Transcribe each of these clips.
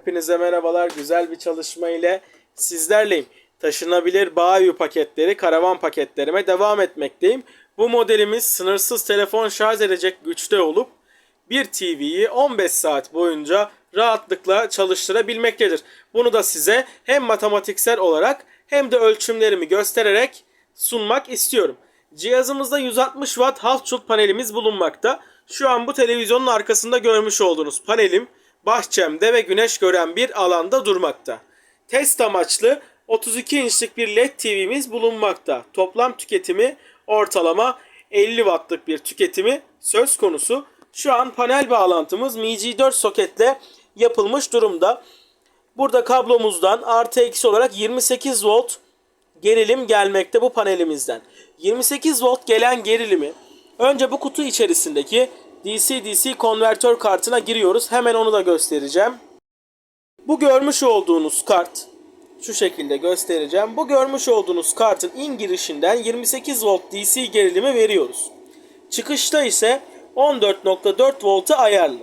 Hepinize merhabalar. Güzel bir çalışma ile sizlerleyim. Taşınabilir Bağyu paketleri, karavan paketlerime devam etmekteyim. Bu modelimiz sınırsız telefon şarj edecek güçte olup bir TV'yi 15 saat boyunca rahatlıkla çalıştırabilmektedir. Bunu da size hem matematiksel olarak hem de ölçümlerimi göstererek sunmak istiyorum. Cihazımızda 160 Watt half panelimiz bulunmakta. Şu an bu televizyonun arkasında görmüş olduğunuz panelim bahçemde ve güneş gören bir alanda durmakta. Test amaçlı 32 inçlik bir LED TV'miz bulunmakta. Toplam tüketimi ortalama 50 wattlık bir tüketimi söz konusu. Şu an panel bağlantımız MG4 soketle yapılmış durumda. Burada kablomuzdan artı eksi olarak 28 volt gerilim gelmekte bu panelimizden. 28 volt gelen gerilimi önce bu kutu içerisindeki DC-DC konvertör kartına giriyoruz. Hemen onu da göstereceğim. Bu görmüş olduğunuz kart şu şekilde göstereceğim. Bu görmüş olduğunuz kartın in girişinden 28 volt DC gerilimi veriyoruz. Çıkışta ise 14.4 volta ayarlı.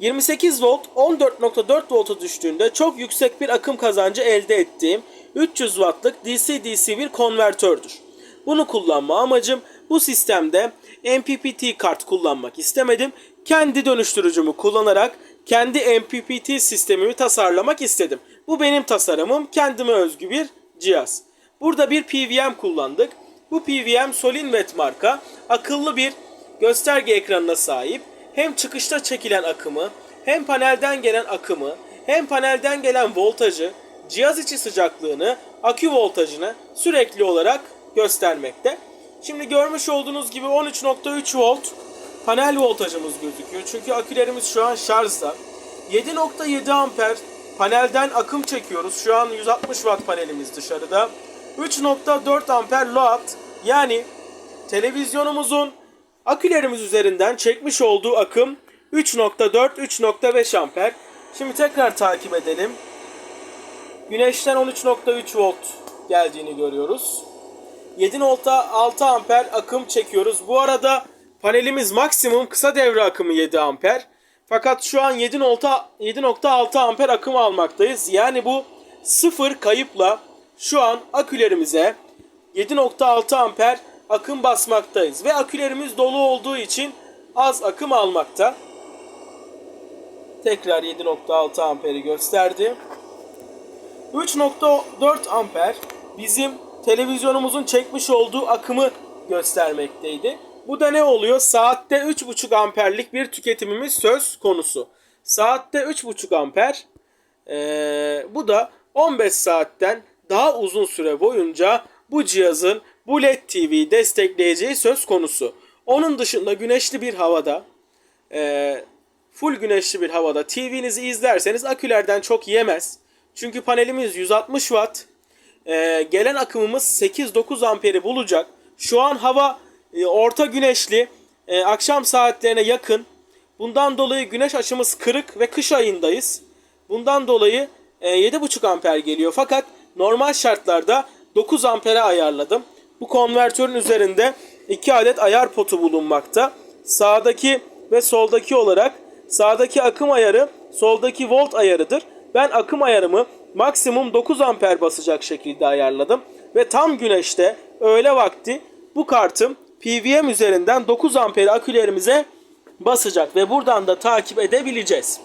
28 volt 14.4 volta düştüğünde çok yüksek bir akım kazancı elde ettiğim 300 wattlık DC-DC bir konvertördür. Bunu kullanma amacım bu sistemde MPPT kart kullanmak istemedim. Kendi dönüştürücümü kullanarak kendi MPPT sistemimi tasarlamak istedim. Bu benim tasarımım, kendime özgü bir cihaz. Burada bir PWM kullandık. Bu PWM Solinvet marka akıllı bir gösterge ekranına sahip. Hem çıkışta çekilen akımı, hem panelden gelen akımı, hem panelden gelen voltajı, cihaz içi sıcaklığını, akü voltajını sürekli olarak göstermekte. Şimdi görmüş olduğunuz gibi 13.3 volt panel voltajımız gözüküyor. Çünkü akülerimiz şu an şarjda. 7.7 amper panelden akım çekiyoruz. Şu an 160 watt panelimiz dışarıda. 3.4 amper load yani televizyonumuzun akülerimiz üzerinden çekmiş olduğu akım 3.4 3.5 amper. Şimdi tekrar takip edelim. Güneşten 13.3 volt geldiğini görüyoruz. 7.6 amper akım çekiyoruz. Bu arada panelimiz maksimum kısa devre akımı 7 amper. Fakat şu an 7.6 amper akım almaktayız. Yani bu sıfır kayıpla şu an akülerimize 7.6 amper akım basmaktayız. Ve akülerimiz dolu olduğu için az akım almakta. Tekrar 7.6 amperi gösterdi. 3.4 amper bizim televizyonumuzun çekmiş olduğu akımı göstermekteydi. Bu da ne oluyor? Saatte 3.5 amperlik bir tüketimimiz söz konusu. Saatte 3.5 amper ee, bu da 15 saatten daha uzun süre boyunca bu cihazın bu LED TV destekleyeceği söz konusu. Onun dışında güneşli bir havada ee, full güneşli bir havada TV'nizi izlerseniz akülerden çok yemez. Çünkü panelimiz 160 watt. Ee, gelen akımımız 8-9 amperi bulacak. Şu an hava e, orta güneşli. e, akşam saatlerine yakın. Bundan dolayı güneş açımız kırık ve kış ayındayız. Bundan dolayı e, 7,5 amper geliyor. Fakat normal şartlarda 9 ampere ayarladım. Bu konvertörün üzerinde 2 adet ayar potu bulunmakta. Sağdaki ve soldaki olarak sağdaki akım ayarı, soldaki volt ayarıdır. Ben akım ayarımı maksimum 9 amper basacak şekilde ayarladım. Ve tam güneşte öğle vakti bu kartım PWM üzerinden 9 amper akülerimize basacak ve buradan da takip edebileceğiz.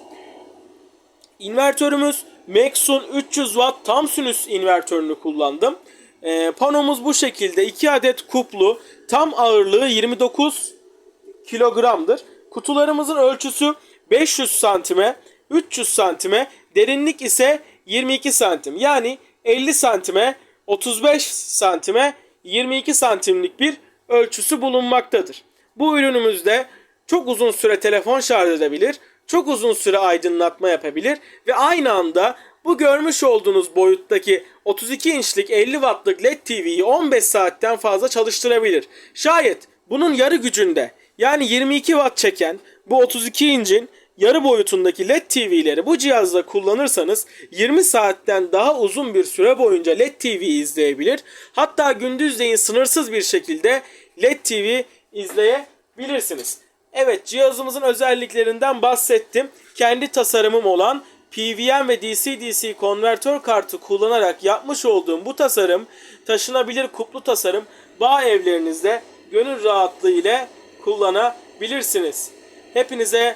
İnvertörümüz Maxun 300 Watt tam sinüs invertörünü kullandım. Ee, panomuz bu şekilde 2 adet kuplu tam ağırlığı 29 kilogramdır. Kutularımızın ölçüsü 500 santime 300 santime derinlik ise 22 santim yani 50 santime 35 santime 22 santimlik bir ölçüsü bulunmaktadır. Bu ürünümüzde çok uzun süre telefon şarj edebilir, çok uzun süre aydınlatma yapabilir ve aynı anda bu görmüş olduğunuz boyuttaki 32 inçlik 50 wattlık LED TV'yi 15 saatten fazla çalıştırabilir. Şayet bunun yarı gücünde yani 22 watt çeken bu 32 incin yarı boyutundaki LED TV'leri bu cihazda kullanırsanız 20 saatten daha uzun bir süre boyunca LED TV izleyebilir. Hatta gündüzleyin sınırsız bir şekilde LED TV izleyebilirsiniz. Evet cihazımızın özelliklerinden bahsettim. Kendi tasarımım olan PWM ve DC-DC konvertör kartı kullanarak yapmış olduğum bu tasarım taşınabilir kuplu tasarım bağ evlerinizde gönül rahatlığı ile kullanabilirsiniz. Hepinize